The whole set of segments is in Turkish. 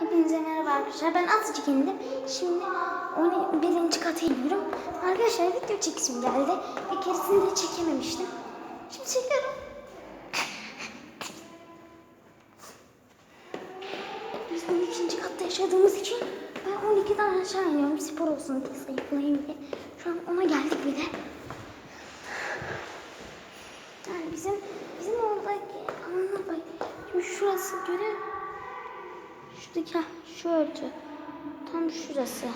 Hepinize merhaba arkadaşlar. Ben azıcık indim. Şimdi 11. kata iniyorum. Arkadaşlar video çekisim geldi. Bir keresinde çekememiştim. Şimdi çekiyorum. Biz 12. katta yaşadığımız için ben 12'den aşağı iniyorum. Spor olsun diye zayıflayayım diye. Şu an ona geldik bile. Yani bizim bizim oradaki alanlar bak. Şimdi şurası görüyor Şuradaki ha, şu ölçü. Tam şurası.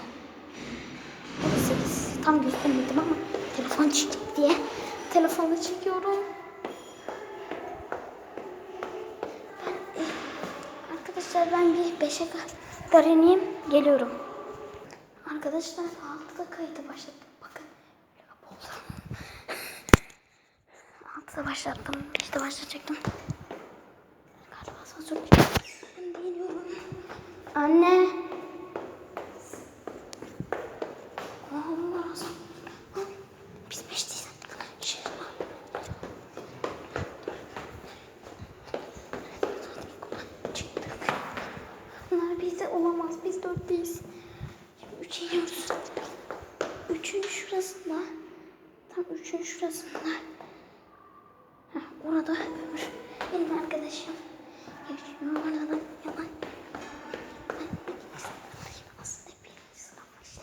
Burası tam göstermedim ama telefon çekecek diye telefonu çekiyorum. Ben, e, arkadaşlar ben bir beşe kadar ineyim. Geliyorum. Arkadaşlar altıda kaydı başlattım. Bakın. Oldum. Altıda başlattım. İşte başlayacaktım. Galiba asansör. Ben de geliyorum. Anne. Bunlar bizde olamaz. Biz dörtteyiz. Şimdi üçe iniyoruz. Üçün şurasında. Tam üçün şurasında. Heh, orada öbür benim arkadaşım. Yaşıyor oradan yalan. Aslında birinci sınıf işte.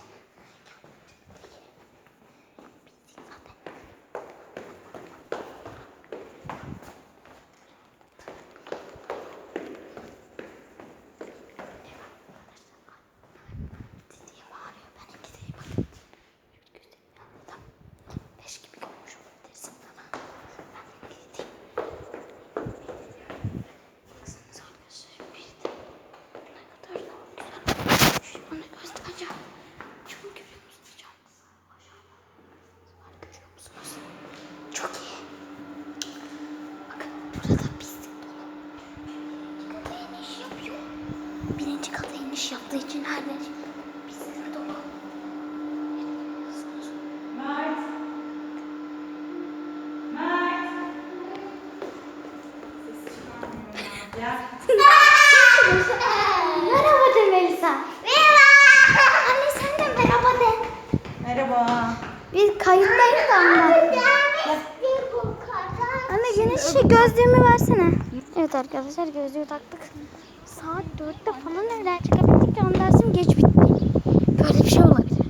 Bildik zaten. Dediğim ağrıyor. Ben gideyim. Şöyle göstereyim. Tamam. Beş gibi olmuş olabilirsin bana. Ben gideyim. Baksanıza arkadaşlar bir de ne kadar da güzel. Şu bana göstereceğim. Çok görüyor musunuz can? Aşağıda. Var görüyor musunuz? Çok iyi. Bakın burada pislik dolu. Kata iniş yapıyor. Birinci kata iniş yaptığı için her yer pislik dolu. Görüyorsunuz. Mert. Mert. Ses çıkarmıyor ya. Gel. merhaba de Melisa. Merhaba. Anne sen de merhaba de. Merhaba. Biz kayıttayız ama. Anne güneş gözlüğümü versene. Evet arkadaşlar gözlüğü taktık. Saat 4'te falan evden çıkabildik ya dersim geç bitti. Böyle bir şey olabilir.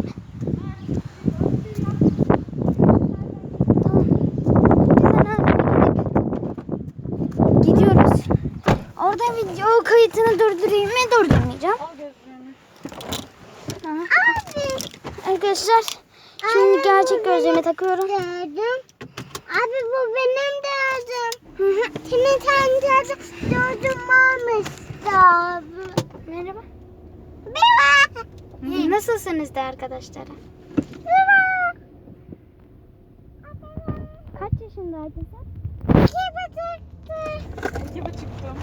Orada video kayıtını durdurayım mı durdurmayacağım. Tamam. Arkadaşlar şimdi gerçek gözlüğümü takıyorum. Gördüm. Abi bu benim hı. Kimin tane gördüm varmıştı abi. Merhaba. Merhaba. Nasılsınız da arkadaşlar? Merhaba. Kaç yaşındaydın sen? İki bıçaktı. İki buçuktum.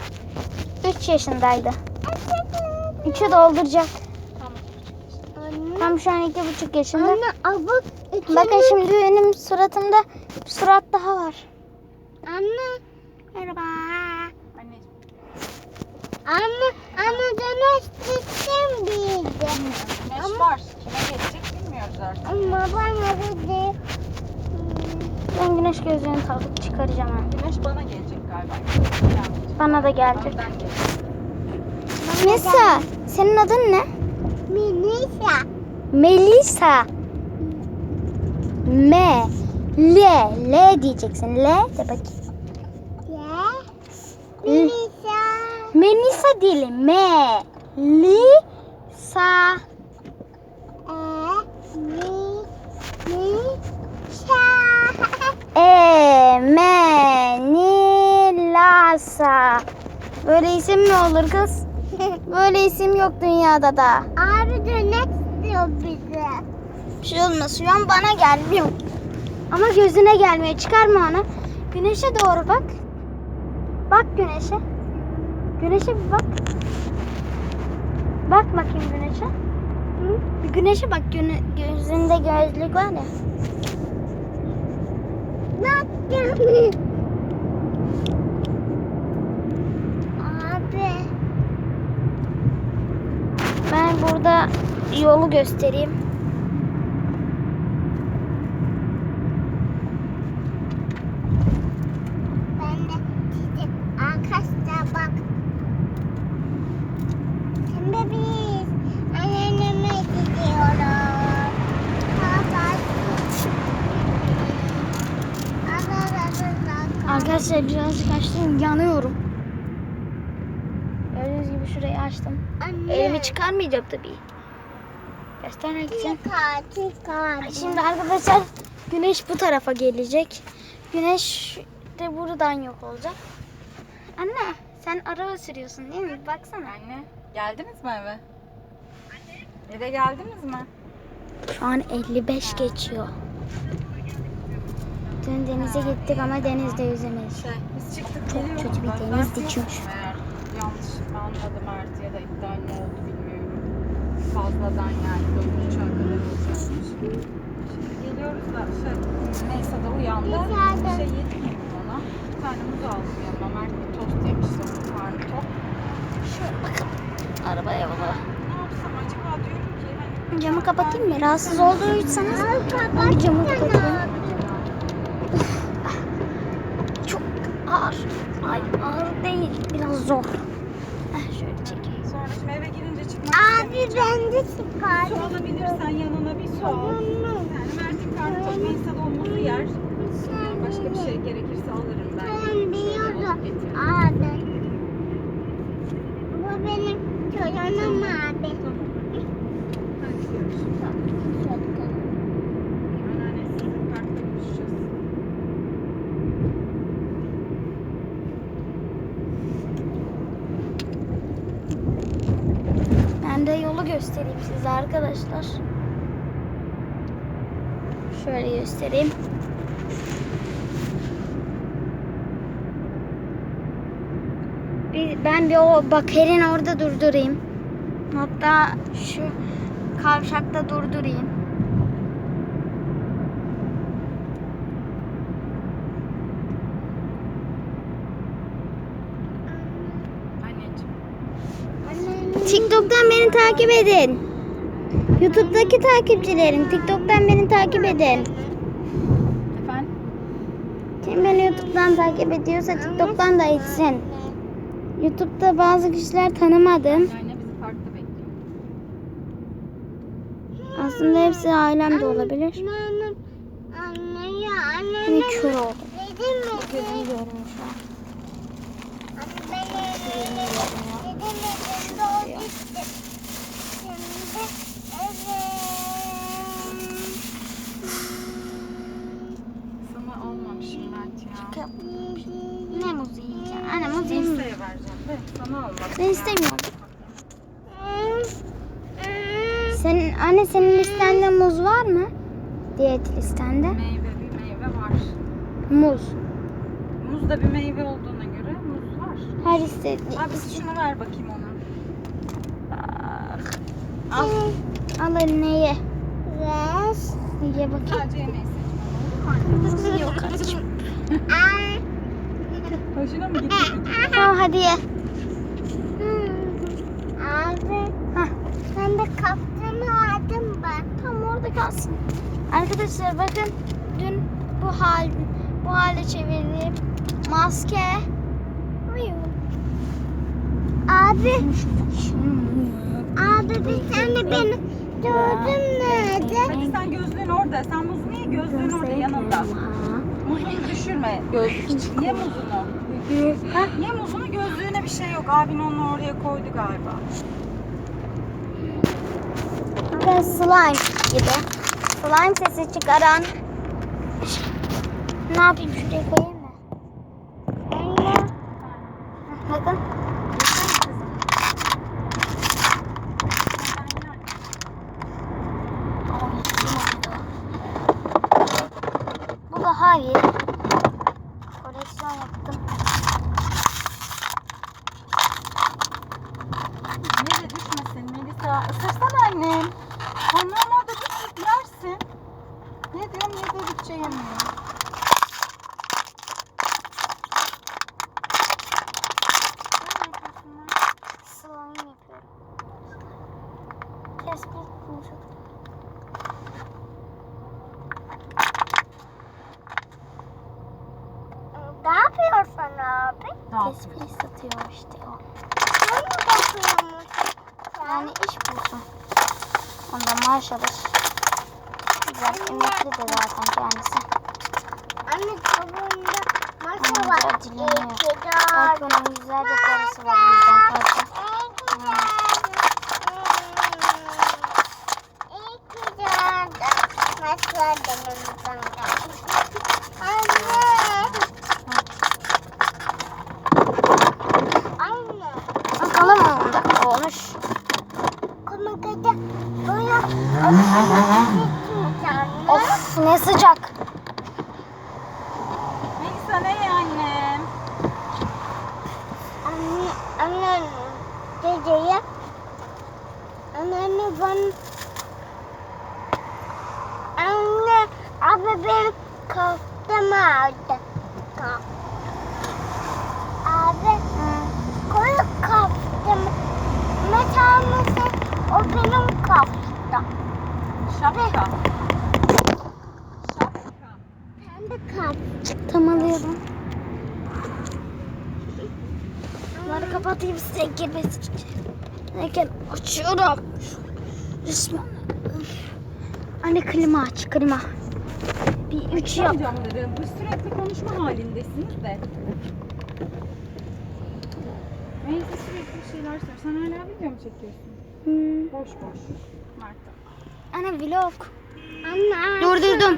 3 yaşındaydı. 3'ü dolduracak. Anne. Tam şu an iki buçuk yaşında. Anne abuk. Bakın şimdi benim suratımda bir surat daha var. Anne. Merhaba. Anneciğim. Ama ama döneş gittim bildi. Güneş var. Kime geçecek bilmiyoruz artık. Ama bana dedi. Ben güneş gözlüğünü takıp çıkaracağım ha. Güneş bana gelecek galiba. Bana da gelecek. Benden gelecek. Melisa, senin adın ne? Minisa. Melisa. M. L. L diyeceksin. L de bakayım. Ya. Minisa. Melisa değil. M. Lisa. E. Mi. Mi. Şa. E. M. Nilasa. Böyle isim mi olur kız? Böyle isim yok dünyada da. Abi dönek diyor bize. Bir şey olmaz. Şu an bana gelmiyor. Ama gözüne gelmiyor. Çıkarma onu. Güneşe doğru bak. Bak güneşe. Güneşe bir bak. Bak bakayım güneşe. Hı? Bir güneşe bak. Güne, gözünde gözlük var ya. Ne yapacağım? Abi. burada yolu göstereyim. Ben de size arkadaşlar bak. Şimdi biz anneme gidiyoruz. Baba. Arkadaşlar birazcık açtım yanıyorum. Gördüğünüz gibi şurayı açtım. Anne. Elimi çıkarmayacağım tabii. Göstermek için. Çıkar, çıkar. Şimdi arkadaşlar güneş bu tarafa gelecek. Güneş de buradan yok olacak. Anne sen araba sürüyorsun değil mi? Baksana. Anne geldiniz mi eve? Eve geldiniz mi? Şu an 55 geçiyor. Dün denize gittik ama denizde yüzemedik. Şey, biz çıktık Çok kötü bir Ben- denizdi çünkü. Eğer yanlış anladım Mert ya da iptal mi oldu bilmiyorum. Fazladan yani uçağı kadar olacakmış. Şimdi geliyoruz da şey, neyse de uyandı. Bir şey yedim ona. Bir tane muz aldım yanıma. Mert bir tost yemişti. Onun karnı tok. Şu bakın. Arabaya baba. Ne yapsam acaba diyorum ki hani Camı kapatayım mı? Rahatsız bir camı kapatayım. Çok ağır. Ay ağır değil. Biraz zor. Abi ben de çıkar. Su alabilirsen yanına bir su al. Yani Mert'in karnı tok. Neyse de o muzu yer. Başka bir şey gerekirse alırım ben. Ben biliyorum. Abi. Bu benim çocuğum abi. Tamam. Hadi görüşürüz. Anneannesiyle parkta buluşacağız. Ben de yolu göstereyim size arkadaşlar. Şöyle göstereyim. Bir- Ben bir o bakerin orada durdurayım. Hatta şu kavşakta durdurayım. TikTok'tan beni takip edin. YouTube'daki takipçilerim TikTok'tan beni takip edin. Efendim? Kim beni YouTube'dan takip ediyorsa TikTok'tan da etsin. YouTube'da bazı kişiler tanımadım. Aslında hepsi ailem de olabilir. Anne. kör oldum. Dedim mi? Gözümü görmüyor şu Sana almamışım Mert ya. Ne muzu yiyeceğim? Anne muz mi? Liste'ye vereceğim sana almadım. Ben istemiyorum. Senin, anne senin listende muz var mı? Diyet listende. Meyve bir meyve var. Muz. Muz da bir meyve olduğuna göre muz var. Her istediği. Abi şunu ver bakayım ona. Al. Al eline ye. Ver. Ye bakayım. Yok kardeşim. Hoşuna mı gitti? Tamam hadi ye. Hmm. Abi Hah. sen de kaptanı aldın bak. Tam orada kalsın. Arkadaşlar bakın dün bu hal bu hale çevirdim. Maske. Abi. Abi bir tane beni gördün nerede? Hadi sen gözlüğün orada. Sen muzu niye gözlüğün orada yanında? Muzunu düşürme. Gözlük. Ye muzunu. Heh, ye muzunu gözlüğüne bir şey yok. Abin onu oraya koydu galiba. Bakın slime gibi. Slime sesi çıkaran. Ne yapayım şuraya koyayım mı? Anne. Heh, Bakın. Bu daha iyi. Abi? Tespih satıyor işte o. Hangi bakıyormuş? Yani iş bulsun. Ondan maaş alır. Güzel emekli de zaten kendisi. Anne tabuğunda masa Ama var. güzel dinleniyor. İyi ki Belki doğdun. onun yüzlerce karısı var bizden fazla. İyi ki doğdun. İyi ki doğdun. Masa denimizden gelmiş. Anne. Anne. Bakalım onda olmuş. Komikada böyle anne. Of ne sıcak. Melisa ne annem? Anne, anne dedeye anneanne bana anne abi benim kaftamı aldı. Ka- Abi koyu kaftamı mesela mesela o benim kaftam. Şapka. Şapka. Kendi kaftam. Tam alıyorum. Bunları kapatayım size girmesin. Derken açıyorum. Resmen. Anne klima aç klima. Bir üç yap. Dedim. Bu sürekli konuşma halindesiniz de. Melisa sürekli bir şeyler söylüyor. Sen hala video mu çekiyorsun? Hmm. Boş boş. Anne vlog. Anne. Durdurdum.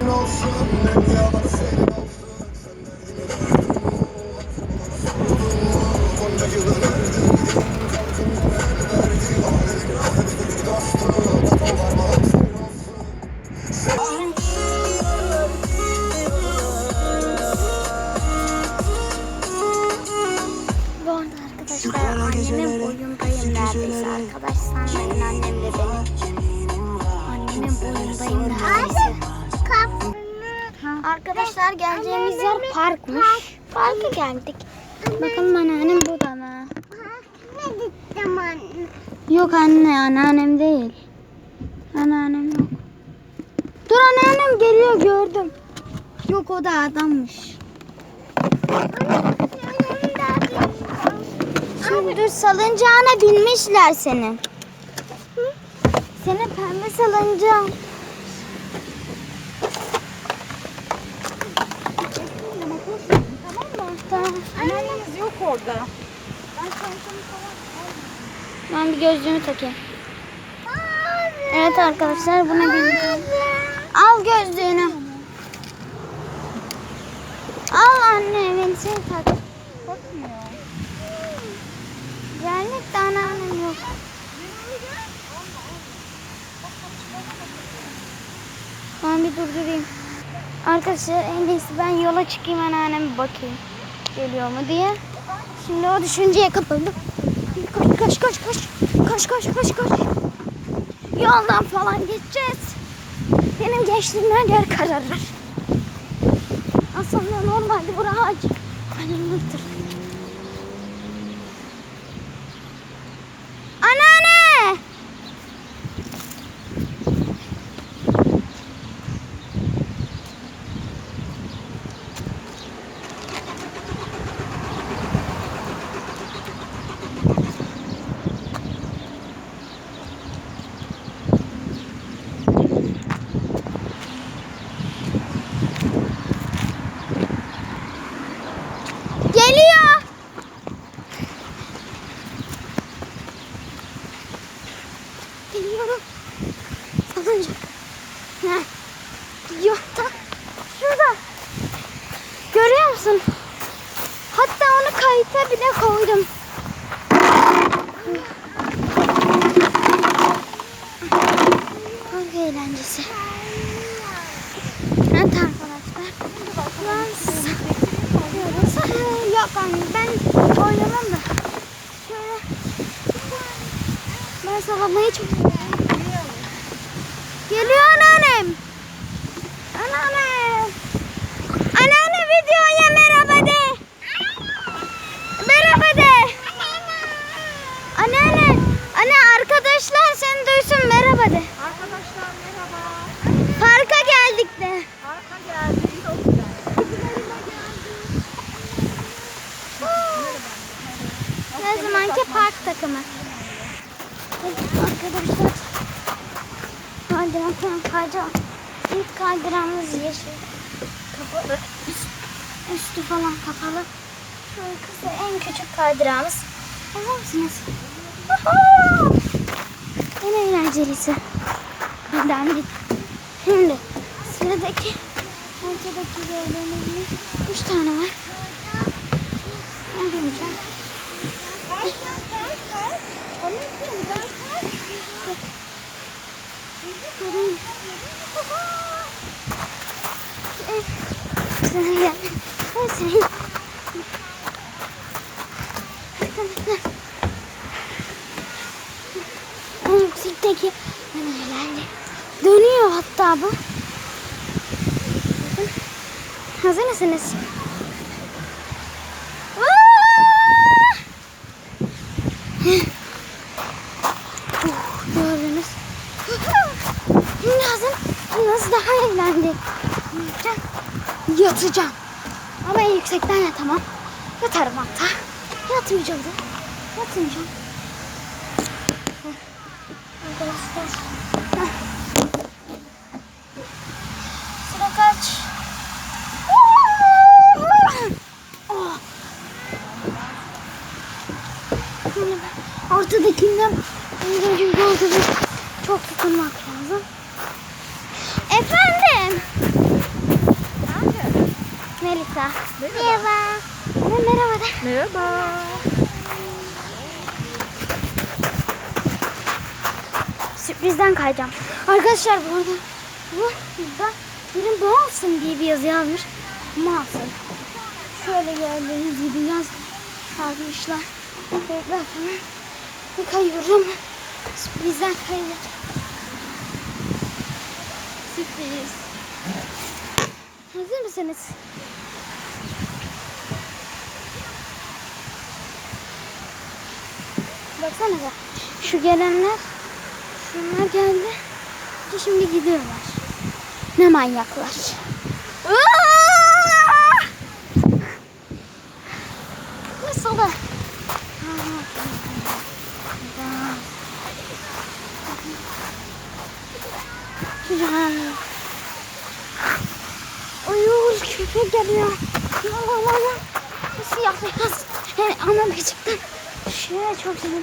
Arkadaşlar geleceğimiz yer parkmış. Parka geldik. Bakalım anneannem mı? Ne gittim anne? Yok anne anneannem değil. Anneannem yok. Dur anneannem geliyor gördüm. Yok o da adammış. Şimdi dur salıncağına binmişler senin. Senin pembe salıncağın. Anneanneniz yok orada. Ben bir gözlüğümü takayım. Evet arkadaşlar buna bindim. Al gözlüğünü. Al anne beni sen tak. Bakmıyor. Gelmek de anneannem yok. Ben bir durdurayım. Arkadaşlar en iyisi ben yola çıkayım anneanneme bakayım. Geliyor mu diye. Şimdi o düşünceye kapıldım. Koş koş koş koş. Koş koş koş koş. Yoldan falan geçeceğiz. Benim geçtiğim her yer kararır. Aslında normalde bura ağaç. Aydınlıktır. Vallahi çok Geliyor anneannem. Anneannem. Anneanne videoya merhaba de. Merhaba de. Anneanne. Anne arkadaşlar seni duysun merhaba de. Arkadaşlar merhaba. Parka geldik de. Parka geldik. Çok güzel. Ne zamanki park takımı. Kaydıran tamam kaydıran. İlk kaydıranımız yeşil. Kapalı. Üst, üstü falan kapalı. Şu kısa en küçük kaydırağımız. Hazır mısınız? En eğlencelisi. Ben bir Şimdi sıradaki ortadaki gördüğünüz üç tane var. Ne diyeceğim? En yüksekteki eğlenceli. Dönüyor hatta bu. Hazır mısınız? Aa! Uh, Gördünüz. Şimdi hazır. Nasıl daha eğlendik. Yatacağım. Ama en yüksekten yatamam. Yatarım hatta. Yatmayacağım da. Yatmayacağım. Arkadaşlar. Heh. Sıra kaç? Oh. Şimdi ben ortadakinden az önce olduğu gibi çok tutunmak lazım. Efendim? Melisa. Merhaba. Merhaba. de. Merhaba. Sürprizden kayacağım. Arkadaşlar bu arada bu burada benim Boğazsın diye bir yazı yazmış. Mağazın. Şöyle gördüğünüz gibi yaz yazmışlar. Bekler falan. Bir kayıyorum. Sürprizden kayacağım. Sürpriz. Hazır mısınız? Baksanıza. Şu gelenler Şunlar geldi. Şimdi gidiyorlar. Ne manyaklar. Nasıl da? Uyur köpek geliyor. La la la la. Siyah beyaz. He, ana küçükten. Şöyle çok güzel.